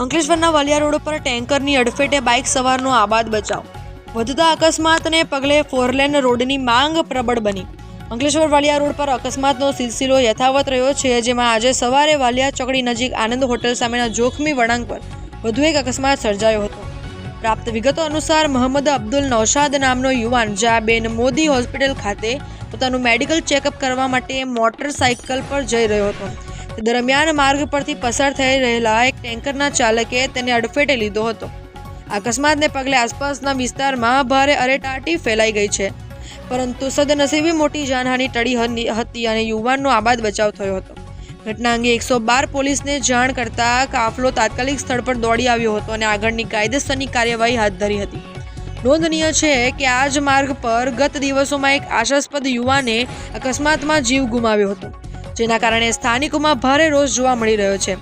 અંકલેશ્વરના વાલિયા રોડ ઉપર ટેન્કરની અડફેટે બાઇક સવારનો આબાદ બચાવ. વધતા અકસ્માતને પગલે ફોરલેન રોડની માંગ પ્રબળ બની. અંકલેશ્વર વાલિયા રોડ પર અકસ્માતનો સિલસિલો યથાવત રહ્યો છે, જેમાં આજે સવારે વાલિયા ચોકડી નજીક આનંદ હોટેલ સામેના જોખમી વળાંક પર વધુ એક અકસ્માત સર્જાયો હતો. પ્રાપ્ત વિગતો અનુસાર, મોહમ્મદ અબ્દુલ નૌશાદ નામનો યુવાન જાબેન મોદી હોસ્પિટલ ખાતે પોતાનું મેડિકલ ચેકઅપ કરવા માટે મોટરસાઇકલ પર જઈ રહ્યો હતો. દરમિયાન માર્ગ પરથી પસાર થઈ રહેલા એક ટેન્કરના ચાલકે તેને અડફેટે લીધો હતો. અકસ્માતને પગલે આસપાસના વિસ્તારમાં ભારે અરેટાટી ફેલાઈ ગઈ છે. પરંતુ સદનસીબે મોટી જાનહાની ટળી હતી અને યુવાનનો આબાદ બચાવ થયો હતો. ઘટના અંગે એકસો બાર પોલીસને જાણ કરતા કાફલો તાત્કાલિક સ્થળ પર દોડી આવ્યો હતો અને આગળની કાયદેસરની કાર્યવાહી હાથ ધરી હતી. નોંધનીય છે કે આ જ માર્ગ પર ગત દિવસોમાં એક આશાસ્પદ યુવાને અકસ્માતમાં જીવ ગુમાવ્યો હતો. જેના કારણે સ્થાનિકોમાં ભારે રોષ જોવા મળી રહ્યો છે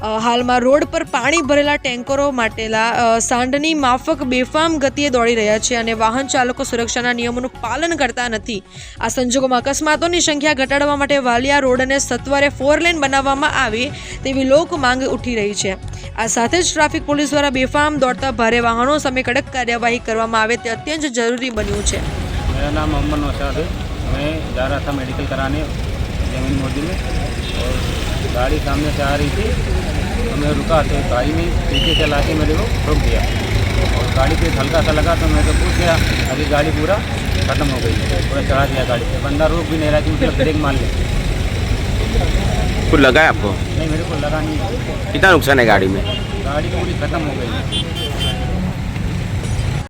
અ, હાલમાં રોડ પર પાણી ભરેલા ટેન્કરો માટેલા અ, સાંઢની માફક બેફામ ગતિએ દોડી રહ્યા છે અને વાહન ચાલકો સુરક્ષાના નિયમોનું પાલન કરતા નથી આ સંજોગોમાં અકસ્માતોની સંખ્યા ઘટાડવા માટે વાલિયા રોડને સત્વરે ફોર લેન બનાવવામાં આવે તેવી લોક માંગ ઉઠી રહી છે આ સાથે જ ટ્રાફિક પોલીસ દ્વારા બેફામ દોડતા ભારે વાહનો સામે કડક કાર્યવાહી કરવામાં આવે તે અત્યંત જરૂરી બન્યું છે मेरा नाम मोहम्मद नौशाद है मैं जा रहा था मेडिकल कराने ज़मीन मोदी में और गाड़ी सामने से आ रही थी। तो मैं रुका तो भाई ने पीछे चला के मेरे को रोक दिया। और गाड़ी पे हल्का सा लगा तो मैं तो पूछ गया अभी गाड़ी पूरा ख़त्म हो गई पूरा चढ़ा दिया गाड़ी पे। बंदा रोक भी नहीं रहा कि मतलब ब्रेक मार ले। कुछ लगा है आपको? नहीं मेरे को लगा नहीं। कितना नुकसान है गाड़ी में? गाड़ी पूरी ख़त्म हो गई।